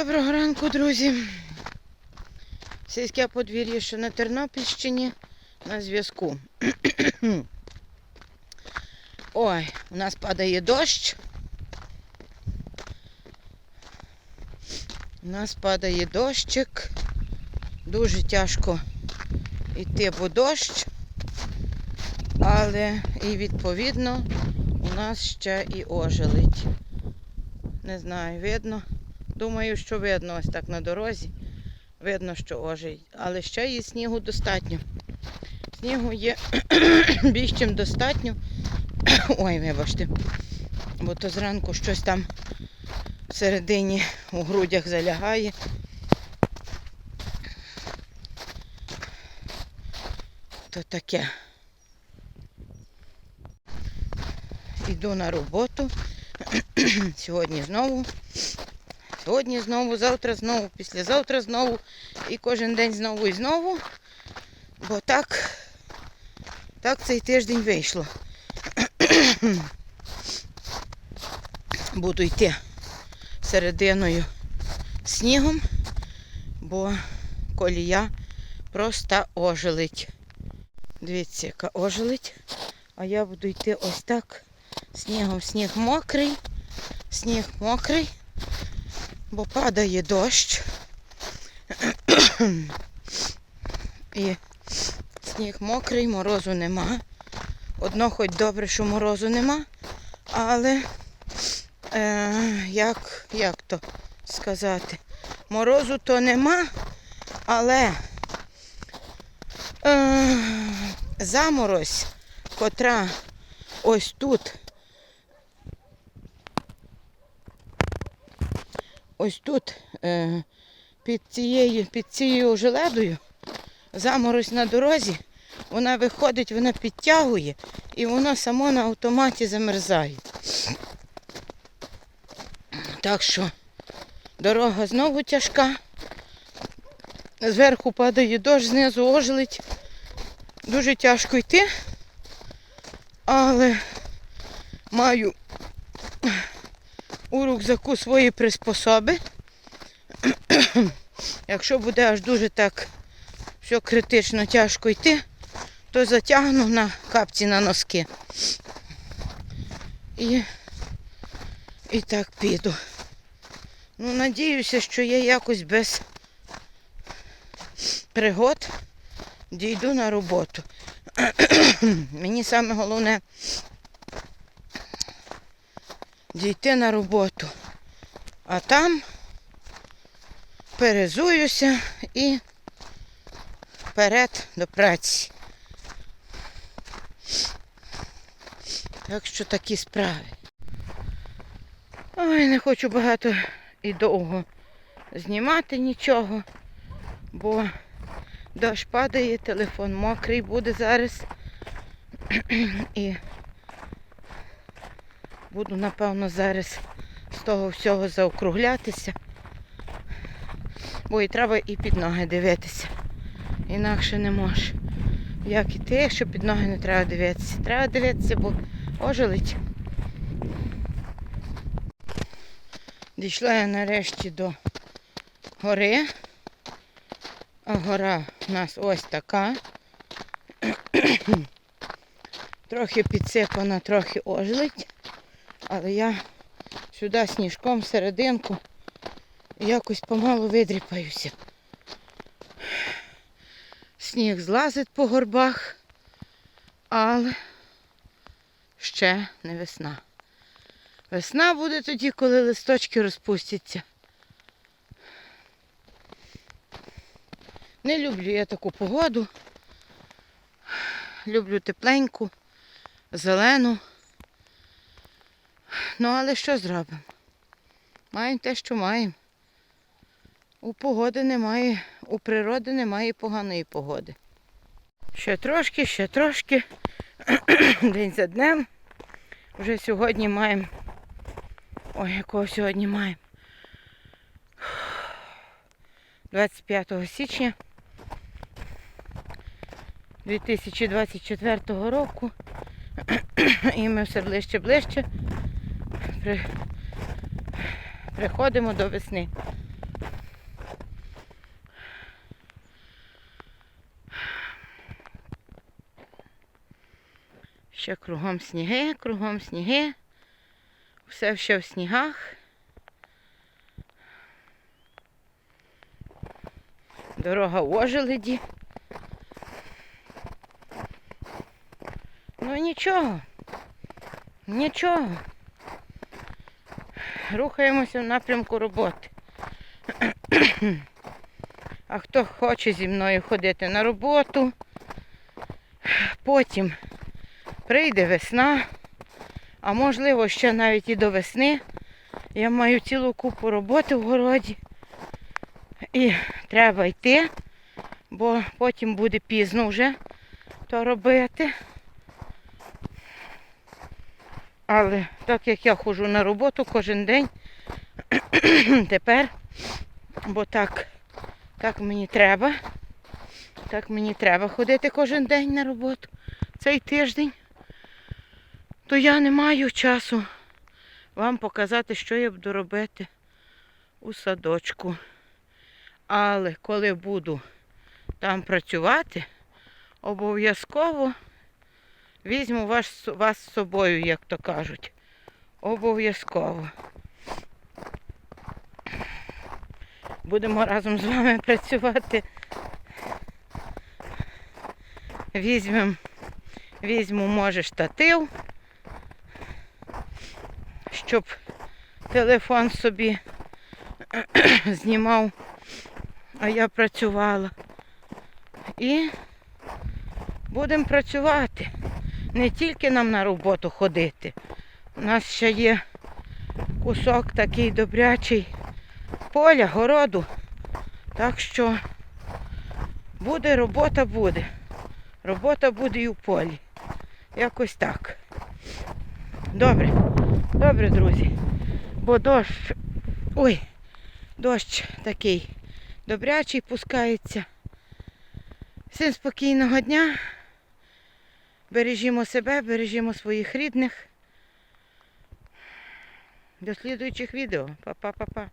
Доброго ранку, друзі. Сільське подвір'я, що на Тернопільщині на зв'язку. Ой, у нас падає дощ. У нас падає дощик. Дуже тяжко йти, бо дощ. Але і відповідно у нас ще і ожеледь. Не знаю, видно. Думаю, що видно ось так на дорозі. Видно, що ожить. Але ще є снігу достатньо. Снігу є більш чим достатньо. Ой, вибачте. Бо то зранку щось там всередині у грудях залягає. То таке. Іду на роботу. Сьогодні знову. Сьогодні знову, завтра знову, післязавтра знову. І кожен день знову і знову. Бо так, так цей тиждень вийшло. Буду йти серединою снігом, бо колія просто ожелить. Дивіться, яка ожелить. А я буду йти ось так. Снігом сніг мокрий, сніг мокрий, бо падає дощ. І сніг мокрий, морозу нема. Одно хоч добре, що морозу нема, але е, як, як то сказати, морозу то нема, але е, заморозь, котра ось тут ось тут е, під цією, під цією желедою, заморозь на дорозі, вона виходить, вона підтягує і воно само на автоматі замерзає. Так що дорога знову тяжка. Зверху падає дощ, знизу ожеледь. Дуже тяжко йти, але маю у рюкзаку свої приспособи. Якщо буде аж дуже так все критично тяжко йти, то затягну на капці на носки. І, і так піду. Ну, надіюся, що я якось без пригод дійду на роботу. Мені саме головне дійти на роботу. А там перезуюся і вперед до праці. Так що такі справи. Ой, не хочу багато і довго знімати нічого, бо дощ падає, телефон мокрий буде зараз. І буду, напевно, зараз з того всього заокруглятися. Бо і треба і під ноги дивитися. Інакше не можу. Як іти, якщо під ноги не треба дивитися. Треба дивитися, бо ожелить. Дійшла я нарешті до гори. А гора у нас ось така. трохи підсипана, трохи ожеледь. Але я сюди сніжком серединку якось помалу видріпаюся. Сніг злазить по горбах, але ще не весна. Весна буде тоді, коли листочки розпустяться. Не люблю я таку погоду. Люблю тепленьку, зелену. Ну, але що зробимо? Маємо те, що маємо. У погоди немає, у природи немає поганої погоди. Ще трошки, ще трошки. День за днем. Вже сьогодні маємо. Ой, якого сьогодні маємо? 25 січня 2024 року. І ми все ближче-ближче при... приходимо до весни. Ще кругом сніги, кругом сніги. Все ще в снігах. Дорога в ожеледі. Ну нічого, нічого. Рухаємося в напрямку роботи. А хто хоче зі мною ходити на роботу, потім прийде весна, а можливо ще навіть і до весни. Я маю цілу купу роботи в городі. І треба йти, бо потім буде пізно вже то робити. Але так як я ходжу на роботу кожен день, тепер, бо так, так мені треба. Так мені треба ходити кожен день на роботу. Цей тиждень, то я не маю часу вам показати, що я буду робити у садочку. Але коли буду там працювати, обов'язково візьму вас, вас з собою, як то кажуть. Обов'язково. Будемо разом з вами працювати. Візьмем, візьму, може, штатив, щоб телефон собі знімав, а я працювала. І будемо працювати. Не тільки нам на роботу ходити. У нас ще є кусок такий добрячий поля, городу. Так що буде робота буде. Робота буде і в полі. Якось так. Добре, добре, друзі. Бо дощ. Ой, дощ такий добрячий пускається. Всім спокійного дня. Бережімо себе, бережімо своїх рідних. До слідуючих відео. Па-па-па-па.